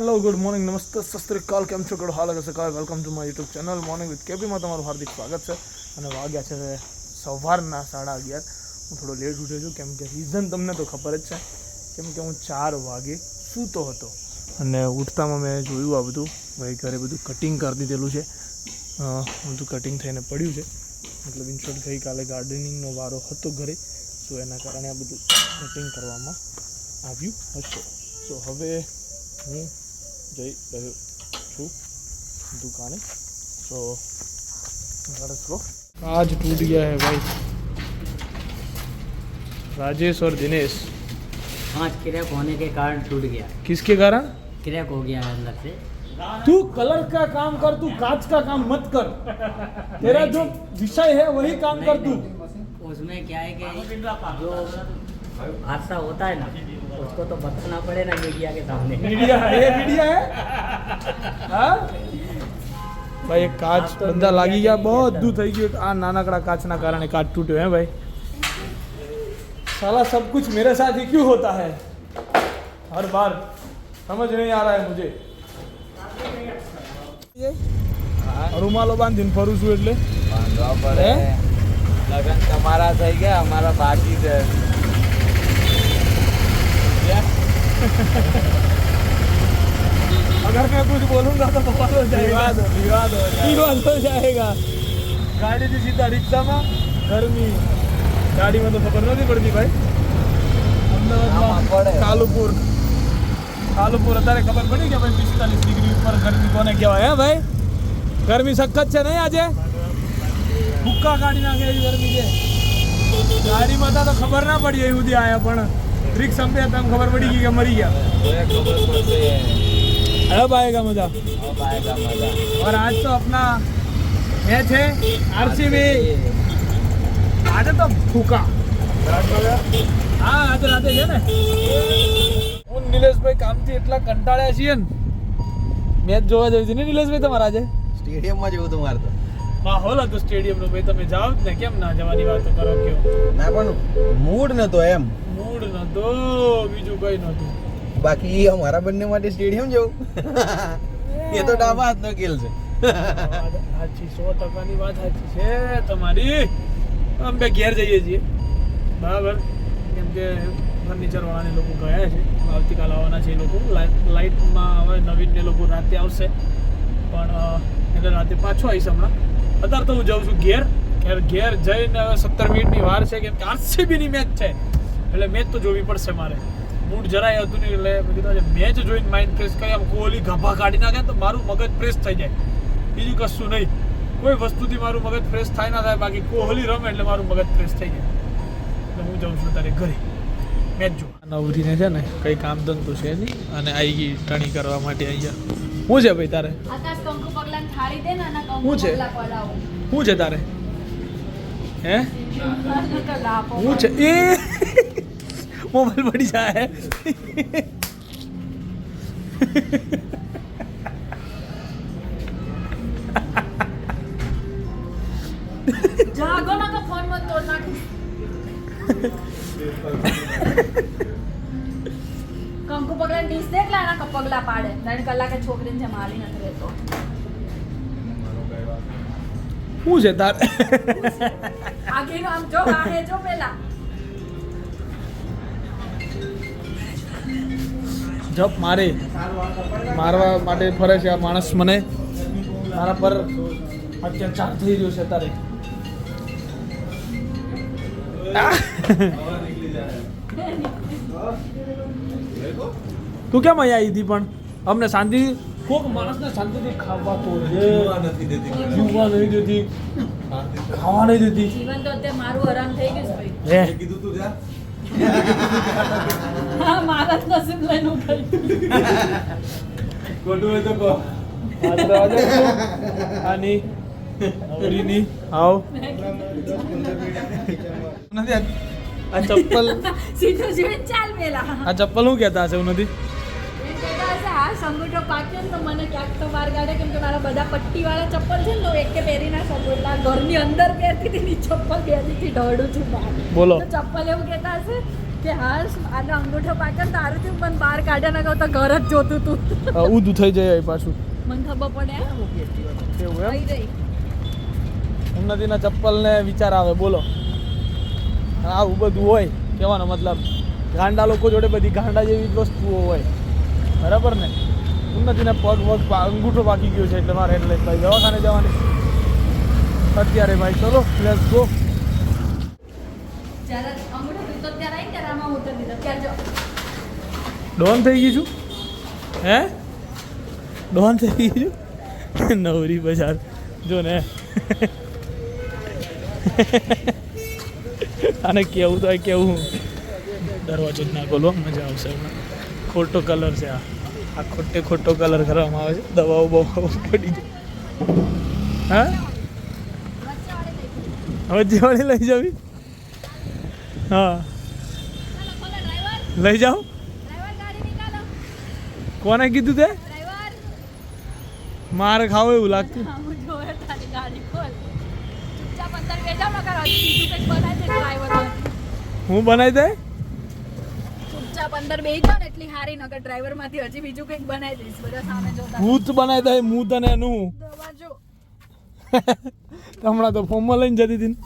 Hello good morning namaste સસ્ત્રીકાલ કેમ છો કડો હાલ કાલ welcome to my YouTube channel morning with કેપીમાં તમારું હાર્દિક સ્વાગત છે અને વાગ્યા છે સવારના સાડા અગિયાર હું થોડો લેટ ઉઠ્યો છું કેમ કે રીઝન તમને તો ખબર જ છે કેમ કે હું ચાર વાગે સૂતો હતો અને ઉઠતામાં મેં જોયું આ બધું ભાઈ ઘરે બધું કટિંગ કરી દીધેલું છે બધું કટિંગ થઈને પડ્યું છે મતલબ ઇન શોર્ટ ગઈકાલે ગાર્ડનિંગનો વારો હતો ઘરે સો એના કારણે આ બધું કટિંગ કરવામાં આવ્યું હશે. સો હવે હું જઈ રહ્યો છું દુકાને તો लेट्स गो आज टूट गया है भाई राजेश और दिनेश कांच क्रैक होने के कारण टूट गया किसके कारण क्रैक हो गया है अंदर से तू कलर का काम कर तू कांच का काम मत कर तेरा जो विषय है वही काम कर तू उसमें क्या है कि जो हादसा होता है ना उसको तो बताना पड़े ना मीडिया के सामने मीडिया है ये मीडिया है हाँ ભાઈ એક કાચ બધા લાગી ગયા બધું થઈ ગયું આ નાનકડા કાચના કારણે કાચ તૂટ્યો હે ભાઈ साला सब कुछ मेरे साथ ही क्यों होता है हर बार समझ नहीं आ रहा है मुझे રૂમાલો બાંધીને ફરું છું એટલે બાંધવા પડે હે? લગન તમારા થઈ ગયા અમારા બાકી છે अगर मैं कुछ बोलूंगा तो बवाल हो जाएगा વિવાદ વિવાદ હો જાય. વિવાદ हो जाएगा ગાડીથી સીધા રિક્ષામાં ગરમી ગાડીમાં તો ખબર નથી પડતી ભાઈ આમાં અમદાવાદમાં પડે. કાલુપુર કાલુપુર અત્યારે ખબર પડી કે ભાઈ પિસ્તાલીસ ડિગ્રી ઉપર ગરમી કોને કહેવાય હે ભાઈ ગરમી સખત છે નહીં આજે ભૂક્કા કાઢી નાખે એવી ગરમી છે ગાડીમાં તા તો ખબર ના પડી એ સુધી આયા પણ રિક્ષા पे તમે ખબર પડી ગઈ કે મરી ગયા તોય ખબર પડશે अब आएगा मजा अब आएगा मजा और आज तो अपना मैच है आरसीबी આજે તો ભૂકા હા આજે રાતે છે ને હું ને નિલેશભાઈ કામથી એટલા કંટાળ્યા છીએ ને મેચ જોવા જવી છે ને નિલેશભાઈ તમારા આજે સ્ટેડિયમમાં જેવું તમારે તો માહોલ હતો સ્ટેડિયમનો ભાઈ તમે જાઓ જ ને કેમ ના જવાની વાતો કરો કયો ના પણ મૂડ નતો એમ મૂડ નતો બીજું કઈ નતું. બાકી અમારા બંને માટે સ્ટેડિયમ જવું. એ તો ડાબા હાથનો ખેલ છે. સાચી સો ટકાની વાત સાચી છે તમારી. અમે ઘેર જઈએ છીએ. બરાબર? કેમ કે ફર્નિચર વાળાને લોકો ગયા છે. આવતીકાલ આવવાના છે એ લોકો. લાઈટ લાઇટમાં હવે નવીન ને લોકો રાતે આવશે. પણ એટલે રાતે પાછો આવીશ હમણાં. અત્યારે તો હું જાઉં છું ઘેર. ઘેર ઘેર જઈને સત્તર મિનિટની વાર છે. કેમ કે આરસીબીની મેચ છે. એટલે મેચ તો જોવી પડશે મારે મૂડ જરાય હતું નહીં એટલે મેં કીધું મેચ જોઈને માઇન્ડ ફ્રેશ કરી આમ કોહલી ગભા કાઢી નાખે તો મારું મગજ ફ્રેશ થઈ જાય બીજું કશું નહીં કોઈ વસ્તુથી મારું મગજ ફ્રેશ થાય ના થાય બાકી કોહલી રમે એટલે મારું મગજ ફ્રેશ થઈ જાય એટલે હું જાઉં છું તારે ઘરે મેચ જો નવરીને છે ને કંઈ કામ ધંધો છે નહીં અને આવી ગઈ ટણી કરવા માટે અહીંયા શું છે ભાઈ તારે શું છે? શું છે તારે હે શું છે એ મોબાઈલ પડી જાય જાગો ના તો ફોન મત તોડ નાખીશ કંકુ પગલાં ડીશ દેખ એના પગલા પાડે ત્રણ કલાકે છોકરીને જેમ હાલી નથી રહેતો શું છે તારે આગેનો આમ જો આહે જો પેલા જપ મારે મારવા માટે ફરે છે આ માણસ મને. મારા પર અત્યાચાર થઈ રહ્યો છે તારે તું કેમ અહીંયા આવી હતી પણ? અમને શાંતિ કોક માણસને શાંતિથી ખાવા તો દે જીવવા નહીં દેતી. ખાવા નહીં દેતી. જીવન તો અત્યારે મારું હરામ થઈ ગયું છે ભાઈ. કીધું તું જ. નસીબ લઈને હું ગઈ આદર આદર આની નવરીની આવ નથી આ- આ ચપ્પલ સીધું જોઈને ચાલ પેલા આ ચપ્પલ શું કહેતા હશે એવું આ સંગઠો પાક્યો ને તો મને ક્યાંક તો બહાર કાઢે કેમ કે મારા બધા પટ્ટીવાળા ચપ્પલ છે ને તો એકે પહેરી ના શકું એટલે ઘરની અંદર પહેરતી હતી ચપ્પલ ઈ ચપ્પલ ઢળું છું બહાર. બોલો. તો ચપ્પલ એવું કહેતા હશે કે હાશ આનો અંગૂઠો પાકે ને થયું પણ બહાર કાઢ્યા ના તો ઘર જ જોતું તું. ઊંધું થઈ જાય પાછું. મને ખબર પડે એવું એમ ઉન્નતિના ચપ્પલને વિચાર આવે બોલો. આવું બધું હોય કહેવાનો મતલબ. ગાંડા લોકો જોડે બધી ગાંડા જેવી જ વસ્તુઓ હોય. બરાબર ને? ઉન્નતિને પગ વગ અંગૂઠો પાકી ગયો છે એટલે મારે એટલે ભાઈ દવાખાને જવાની અત્યારે ભાઈ ચલો લેટ્સ ગો ડોન થઈ ગઈ છું? હે? ડોન થઈ ગઈ છું? નવરી બજાર. જો ને. આને કેવું તો કેવું. દરવાજો જ ના ખોલો મજા આવશે હમણાં. ખોટો કલર છે આ. આ ખોટે ખોટો કલર કરવામાં આવે છે. દવાઓ બવાઓ પડી જાય. હા? હવે દિવાળી લઈ જવી? હા. લઈ જાઓ. કોને કીધું તે? મારે ખાવું એવું લાગતું. હું બનાવી દે ડ્રાઈવર હું બનાવી દે ચૂપચાપ અંદર બેહી જાવ ને એટલી હારી નગર ડ્રાઈવરમાંથી હજી બીજું કંઈક બનાવી દઈશ. બધા સામે જોતા ભૂત બનાવી દે હું તને એનું. દવા હમણાં તો ફોર્મમાં લઈને જતી હતી.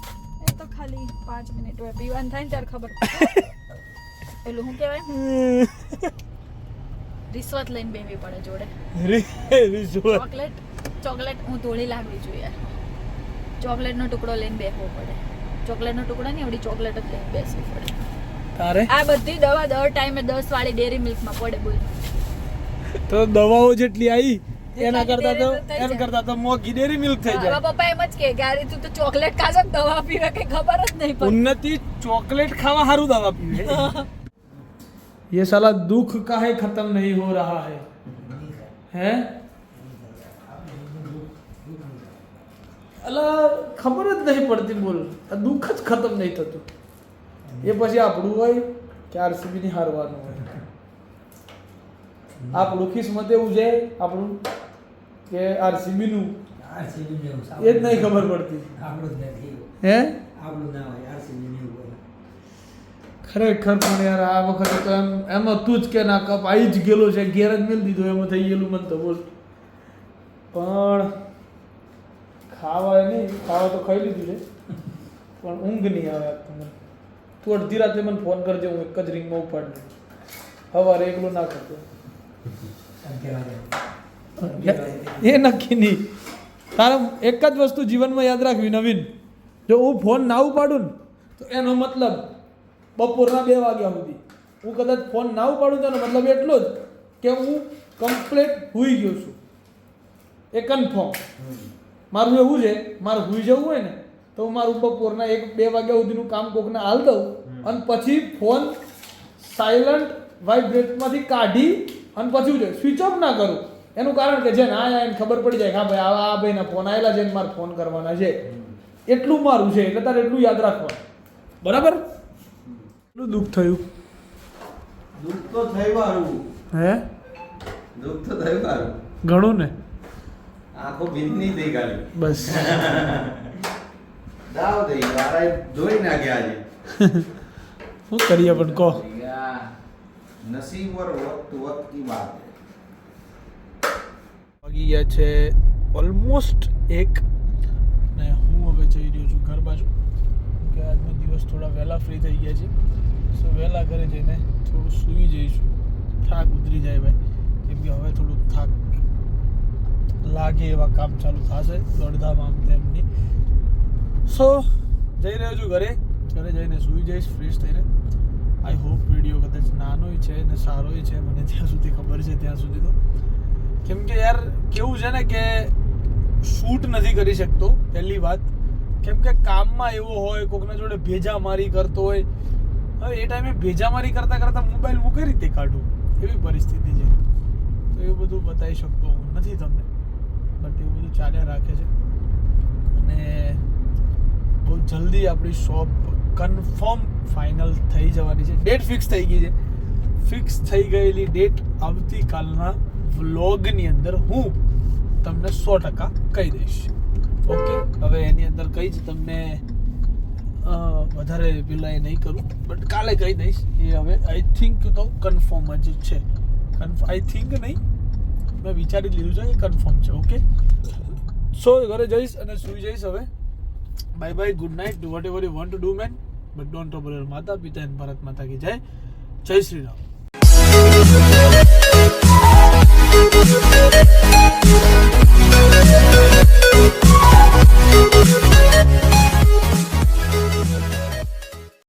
એ તો ખાલી પાંચ મિનિટ હોય. પીવાન થાય ને ત્યારે ખબર પેલું શું કહેવાય? રિશ્વત લઈને બેવી પડે જોડે. રી- રિશ્વત. ચોકલેટ ચોકલેટ હું તોડી લાગવી જોઈએ. ચોકલેટનો ટુકડો લઈને બેસવો પડે. ચોકલેટનો ટુકડો નહીં એવડી ચોકલેટ જ લઈને બેસવી પડે. તારે આ બધી દવા દર ટાઈમે દસ વાળી ડેરી મિલ્કમાં પડે બોલ તો દવાઓ જેટલી આવી એના જેટલાની કરતા તો ડેરી મિલ્ક થઈ એના જાય. કરતા તો મોંઘી ડેરી મિલ્ક થઈ મારા જાય પપ્પા એમ જ કે ગાડી તું તો ચોકલેટ ખાશો ને દવા પીવે કઈ ખબર જ નહીં પડતી ઉન્નતિ ચોકલેટ ખાવા સારું દવા પીવે ये साला दुख काहे खत्म नहीं हो रहा है हैं અલા ખબર જ નહીં પડતી બોલ આ દુઃખ જ ખતમ નહીં થતું એ પછી આપણું હોય કે આરસીબી ની હારવાનું હોય. આપણું કિસ્મત એવું છે આપણું કે આરસીબી નું. એ જ નહીં ખબર પડતી. હે? ખરેખર પણ યાર આ વખતે તો એમ એમ હતું જ કે ના કપ આવી જ ગયેલો છે ઘેર જ મેળ દીધો એમાં થઈ ગયેલું મને તો બોલ પણ ખાવા નહીં ખાવા તો ખાઈ લીધું છે. પણ ઊંઘ નહીં આવે આ મને. તું અડધી રાતે મને ફોન કરજે, હું એક જ રિંગમાં ઉપાડ સવારે એકલો ના કરતો એ નક્કી નહીં. તારે એક જ વસ્તુ જીવનમાં યાદ રાખવી નવીન. જો હું ફોન ના ઉપાડું ને, તો એનો મતલબ બપોરના બે વાગ્યા સુધી. હું કદાચ ફોન ના ઉપાડું તો એનો મતલબ એટલો જ કે હું કમ્પ્લેટ હુઈ ગયો છું. એ કન્ફર્મ મારું એવું છે, મારે હુઈ જવું હોય ને તો હું મારું બપોરના એક બે વાગ્યા સુધીનું કામ કોકને હાલ દઉં અને પછી ફોન સાયલન્ટ વાઇબ્રેટમાંથી કાઢી અને પછી જોઈએ સ્વિચ ઓફ ના કરું. એનું કારણ કે જે આ એને ખબર પડી જાય કે હા ભાઈ આ આ ભાઈના ફોન આવેલા છે ને મારે ફોન કરવાના છે. એટલું મારું છે એટલે તારે એટલું યાદ રાખવાનું. બરાબર? એટલું દુઃખ થયું? દુઃખ તો થયું મારું. હે? દુઃખ તો થયું મારું. ઘણું ને? આંખો ભીની થઈ ગઈ બસ. દાવ દઈ મારા ધોઈ નાખ્યા આજે. શું કરીએ પણ કહો. નસીબ વર વખત કી વાત વાગી ગયા છે ઓલમોસ્ટ એક. ને હું હવે જઈ રહ્યો છું ઘર બાજુ કે આજનો દિવસ થોડા વહેલા ફ્રી થઈ ગયા છે. સો વહેલા ઘરે જઈને થોડું સૂઈ જઈશું. થાક ઉતરી જાય ભાઈ કેમ કે હવે થોડું થાક લાગે એવા કામ ચાલુ થશે દોડધામ આમ તેમની સો જઈ રહ્યો છું ઘરે? ઘરે જઈને સૂઈ જઈશ ફ્રેશ થઈને. આઈ હોપ વીડિયો કદાચ નાનોય છે ને સારોય છે, મને ત્યાં સુધી ખબર છે, ત્યાં સુધી તો. કેમ કે યાર, કેવું છે ને કે શૂટ નથી કરી શકતો, પહેલી વાત. કેમ કે કામમાં એવો હોય, કોકના જોડે ભેજામારી કરતો હોય. હવે એ ટાઈમે ભેજામારી કરતા કરતા મોબાઈલ હું કઈ રીતે કાઢું? એવી પરિસ્થિતિ છે? તો એવું બધું બતાવી શકતો નથી તમને. બટ એવું બધું ચાલ્યા રાખે છે. અને બહુ જલ્દી આપણી શોપ કન્ફર્મ ફાઇનલ થઈ જવાની છે. ડેટ ફિક્સ થઈ ગઈ છે. ફિક્સ થઈ ગયેલી ડેટ આવતીકાલના વ્લોગની અંદર હું તમને સો ટકા કહી દઈશ. ઓકે હવે એની અંદર કઈ જ તમને વધારે પેલા એ નહીં કરું બટ કાલે કહી દઈશ એ હવે આઈ થિંક તો કન્ફર્મ જ છે. આઈ થિંક નહીં. મેં વિચારી લીધું છે એ કન્ફર્મ છે. ઓકે સો, ઘરે જઈશ અને સુઈ જઈશ હવે. Bye bye good night do whatever you want to do man but don't over your માતા પિતા એન્ડ ભારત માતા કી જય જય શ્રી રામ